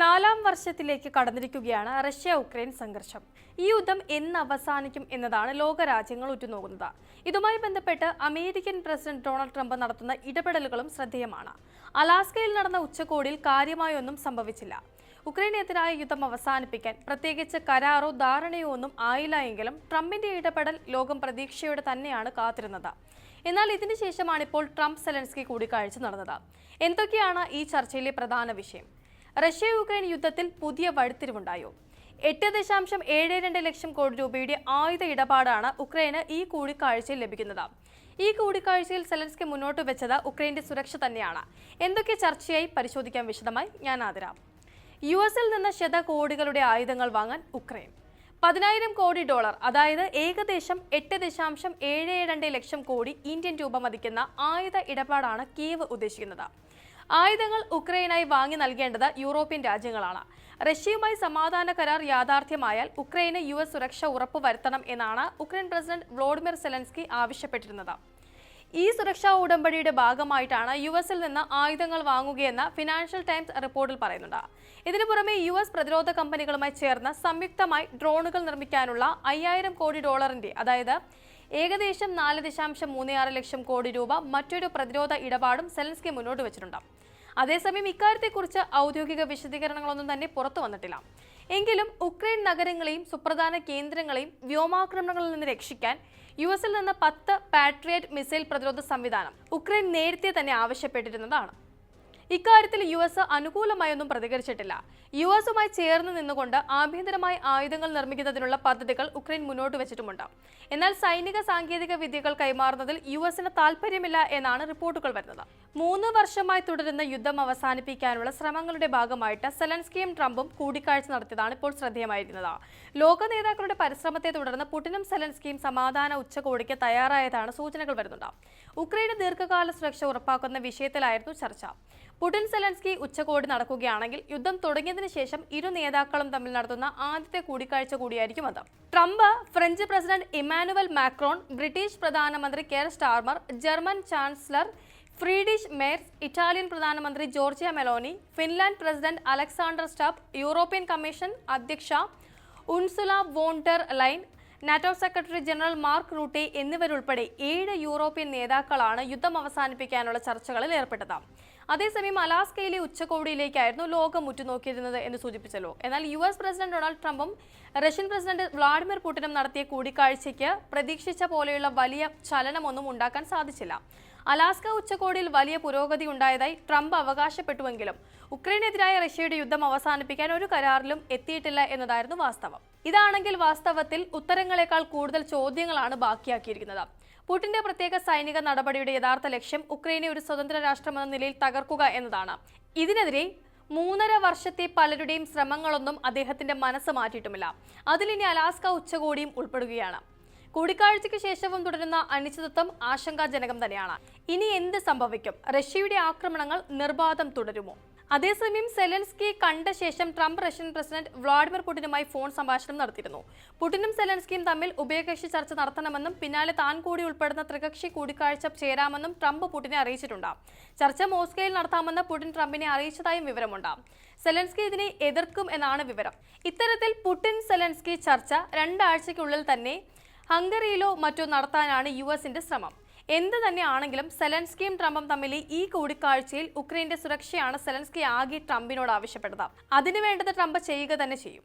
നാലാം വർഷത്തിലേക്ക് കടന്നിരിക്കുകയാണ് Russia Ukraine സംഘർഷം. ഈ യുദ്ധം എന്ന് അവസാനിക്കും എന്നതാണ് ലോകരാജ്യങ്ങൾ ഉറ്റുനോക്കുന്നത്. ഇതുമായി ബന്ധപ്പെട്ട് അമേരിക്കൻ പ്രസിഡന്റ് ഡൊണാൾഡ് ട്രംപ് നടത്തുന്ന ഇടപെടലുകളും ശ്രദ്ധേയമാണ്. അലാസ്കയിൽ നടന്ന ഉച്ചകോടിയിൽ കാര്യമായൊന്നും സംഭവിച്ചില്ല. ഉക്രൈനെതിരായ യുദ്ധം അവസാനിപ്പിക്കാൻ പ്രത്യേകിച്ച് കരാറോ ധാരണയോ ഒന്നും ആയില്ല എങ്കിലും ട്രംപിന്റെ ഇടപെടൽ ലോകം പ്രതീക്ഷയോടെ തന്നെയാണ് കാത്തിരുന്നത്. എന്നാൽ ഇതിനുശേഷമാണ് ഇപ്പോൾ ട്രംപ് സെലൻസ്കി കൂടിക്കാഴ്ച നടന്നത്. എന്തൊക്കെയാണ് ഈ ചർച്ചയിലെ പ്രധാന വിഷയം? റഷ്യ യുക്രൈൻ യുദ്ധത്തിൽ പുതിയ വഴിത്തിരിവുണ്ടായോ? എട്ട് ദശാംശം ഏഴ് രണ്ട് ലക്ഷം കോടി രൂപയുടെ ആയുധ ഇടപാടാണ് ഉക്രൈന് ഈ കൂടിക്കാഴ്ചയിൽ ലഭിക്കുന്നത്. ഈ കൂടിക്കാഴ്ചയിൽ സെലൻസ്കി മുന്നോട്ട് വെച്ചത് ഉക്രൈന്റെ സുരക്ഷ തന്നെയാണ്. എന്തൊക്കെ ചർച്ചയായി പരിശോധിക്കാൻ വിശദമായി. ഞാൻ ആദരാം യു എസിൽ നിന്ന് ശതകോടികളുടെ ആയുധങ്ങൾ വാങ്ങാൻ ഉക്രൈൻ. പതിനായിരം കോടി ഡോളർ അതായത് ഏകദേശം എട്ട് ദശാംശം ഏഴ് രണ്ട് ലക്ഷം കോടി ഇന്ത്യൻ രൂപ മതിക്കുന്ന ആയുധ ഇടപാടാണ് കീവ് ഉദ്ദേശിക്കുന്നത്. ആയുധങ്ങൾ ഉക്രൈനായി വാങ്ങി നൽകേണ്ടത് യൂറോപ്യൻ രാജ്യങ്ങളാണ്. റഷ്യയുമായി സമാധാന കരാർ യാഥാർത്ഥ്യമായാൽ ഉക്രൈന് യു എസ് സുരക്ഷ ഉറപ്പുവരുത്തണം എന്നാണ് ഉക്രൈൻ പ്രസിഡന്റ് വ്ളോഡിമിർ സെലൻസ്കി ആവശ്യപ്പെട്ടിരുന്നത്. ഈ സുരക്ഷാ ഉടമ്പടിയുടെ ഭാഗമായിട്ടാണ് യു എസിൽ നിന്ന് ആയുധങ്ങൾ വാങ്ങുകയെന്ന് ഫിനാൻഷ്യൽ ടൈംസ് റിപ്പോർട്ടിൽ പറയുന്നുണ്ട്. ഇതിനു പുറമെ യു എസ് പ്രതിരോധ കമ്പനികളുമായി ചേർന്ന് സംയുക്തമായി ഡ്രോണുകൾ നിർമ്മിക്കാനുള്ള അയ്യായിരം കോടി ഡോളറിന്റെ അതായത് ഏകദേശം നാല് ദശാംശം മൂന്ന് ആറ് ലക്ഷം കോടി രൂപ മറ്റൊരു പ്രതിരോധ ഇടപാടും സെലൻസ്കി മുന്നോട്ട് വെച്ചിട്ടുണ്ട്. അതേസമയം ഇക്കാര്യത്തെക്കുറിച്ച് ഔദ്യോഗിക വിശദീകരണങ്ങളൊന്നും തന്നെ പുറത്തു വന്നിട്ടില്ല. എങ്കിലും ഉക്രൈൻ നഗരങ്ങളെയും സുപ്രധാന കേന്ദ്രങ്ങളെയും വ്യോമാക്രമണങ്ങളിൽ നിന്ന് രക്ഷിക്കാൻ യു എസിൽ നിന്ന് പത്ത് പാട്രിയറ്റ് മിസൈൽ പ്രതിരോധ സംവിധാനം ഉക്രൈൻ നേരത്തെ തന്നെ ആവശ്യപ്പെട്ടിരുന്നതാണ്. ഇക്കാര്യത്തിൽ യു എസ് അനുകൂലമായൊന്നും പ്രതികരിച്ചിട്ടില്ല. യു എസുമായി ചേർന്ന് നിന്നുകൊണ്ട് ആഭ്യന്തരമായി ആയുധങ്ങൾ നിർമ്മിക്കുന്നതിനുള്ള പദ്ധതികൾ ഉക്രൈൻ മുന്നോട്ട് വെച്ചിട്ടുമുണ്ട്. എന്നാൽ സൈനിക സാങ്കേതിക വിദ്യകൾ കൈമാറുന്നതിൽ യു എസിന് താല്പര്യമില്ല എന്നാണ് റിപ്പോർട്ടുകൾ വരുന്നത്. മൂന്ന് വർഷമായി തുടരുന്ന യുദ്ധം അവസാനിപ്പിക്കാനുള്ള ശ്രമങ്ങളുടെ ഭാഗമായിട്ട് സെലൻസ്കിയും ട്രംപും കൂടിക്കാഴ്ച നടത്തിയതാണ് ഇപ്പോൾ ശ്രദ്ധേയമായിരുന്നത് ലോക നേതാക്കളുടെ പരിശ്രമത്തെ തുടർന്ന് പുടിനും സെലൻസ്കിയും സമാധാന ഉച്ചകോടിക്ക് തയ്യാറായതാണ് സൂചനകൾ വരുന്നുണ്ട്. ഉക്രൈന് ദീർഘകാല സുരക്ഷ ഉറപ്പാക്കുന്ന വിഷയത്തിലായിരുന്നു ചർച്ച. പുടിൻ സെലൻസ്കി ഉച്ചകോടി നടക്കുകയാണെങ്കിൽ യുദ്ധം തുടങ്ങിയതിനു ശേഷം ഇരു നേതാക്കളും തമ്മിൽ നടത്തുന്ന ആദ്യത്തെ കൂടിക്കാഴ്ച കൂടിയായിരിക്കും അത്. Trump French president Emmanuel Macron British പ്രധാനമന്ത്രി Keir Starmer German chancellor Friedrich Merz Italian പ്രധാനമന്ത്രി Giorgia Meloni Finland president Alexander Stubb European Commission അധ്യക്ഷ Ursula von der Leyen NATO secretary general Mark Rutte എന്നിവരുൾപ്പെടെ ഏഴ് യൂറോപ്യൻ നേതാക്കളാണ് യുദ്ധം അവസാനിപ്പിക്കാനുള്ള ചർച്ചകളിൽ ഏർപ്പെട്ടത്. അതേസമയം അലാസ്കയിലെ ഉച്ചകോടിയിലേക്കായിരുന്നു ലോകം ഉറ്റുനോക്കിയിരുന്നത് എന്ന് സൂചിപ്പിച്ചല്ലോ. എന്നാൽ യു എസ് പ്രസിഡന്റ് ഡൊണാൾഡ് ട്രംപും റഷ്യൻ പ്രസിഡന്റ് വ്ളാഡിമിർ പുടിനും നടത്തിയ കൂടിക്കാഴ്ചയ്ക്ക് പ്രതീക്ഷിച്ച പോലെയുള്ള വലിയ ചലനമൊന്നും ഉണ്ടാക്കാൻ സാധിച്ചില്ല. അലാസ്ക ഉച്ചകോടിയിൽ വലിയ പുരോഗതി ഉണ്ടായതായി ട്രംപ് അവകാശപ്പെട്ടുവെങ്കിലും ഉക്രൈനെതിരായ റഷ്യയുടെ യുദ്ധം അവസാനിപ്പിക്കാൻ ഒരു കരാറിലും എത്തിയിട്ടില്ല എന്നതായിരുന്നു വാസ്തവം. ഇതാണെങ്കിൽ വാസ്തവത്തിൽ ഉത്തരങ്ങളെക്കാൾ കൂടുതൽ ചോദ്യങ്ങളാണ് ബാക്കിയാക്കിയിരിക്കുന്നത്. പുടിന്റെ പ്രത്യേക സൈനിക നടപടിയുടെ യഥാർത്ഥ ലക്ഷ്യം ഉക്രൈനെ ഒരു സ്വതന്ത്ര രാഷ്ട്രമെന്ന നിലയിൽ തകർക്കുക എന്നതാണ്. ഇതിനെതിരെ മൂന്നര വർഷത്തെ പലരുടെയും ശ്രമങ്ങളൊന്നും അദ്ദേഹത്തിന്റെ മനസ്സ് മാറ്റിയിട്ടുമില്ല. അതിലിനി അലാസ്ക ഉച്ചകോടിയും ഉൾപ്പെടുകയാണ്. കൂടിക്കാഴ്ചയ്ക്ക് ശേഷവും തുടരുന്ന അനിശ്ചിതത്വം ആശങ്കാജനകം തന്നെയാണ്. ഇനി എന്ത് സംഭവിക്കും? റഷ്യയുടെ ആക്രമണങ്ങൾ നിർബാധം തുടരുമോ? അതേസമയം സെലൻസ്കി കണ്ട ശേഷം ട്രംപ് റഷ്യൻ പ്രസിഡന്റ് വ്ളാഡിമിർ പുടിനുമായി ഫോൺ സംഭാഷണം നടത്തിയിരുന്നു. പുടിനും സെലൻസ്കിയും തമ്മിൽ ഉഭയകക്ഷി ചർച്ച നടത്തണമെന്നും പിന്നാലെ താൻ കൂടി ഉൾപ്പെടുന്ന ത്രികക്ഷി കൂടിക്കാഴ്ച ചേരാമെന്നും ട്രംപ് പുടിനെ അറിയിച്ചിട്ടുണ്ട്. ചർച്ച മോസ്കോയിൽ നടത്താമെന്ന് പുടിൻ ട്രംപിനെ അറിയിച്ചതായും വിവരമുണ്ട്. സെലൻസ്കി ഇതിനെ എതിർക്കും എന്നാണ് വിവരം. ഇത്തരത്തിൽ പുടിൻ സെലൻസ്കി ചർച്ച രണ്ടാഴ്ചയ്ക്കുള്ളിൽ തന്നെ ഹംഗറിയിലോ മറ്റോ നടത്താനാണ് യു എസിന്റെ ശ്രമം. എന്ത് തന്നെയാണെങ്കിലും സെലൻസ്കിയും ട്രംപും തമ്മിൽ ഈ കൂടിക്കാഴ്ചയിൽ ഉക്രൈന്റെ സുരക്ഷയാണ് സെലൻസ്കി ആകെ ട്രംപിനോട് ആവശ്യപ്പെട്ടത്. അതിനു വേണ്ടത് ട്രംപ് ചെയ്യുക തന്നെ ചെയ്യും.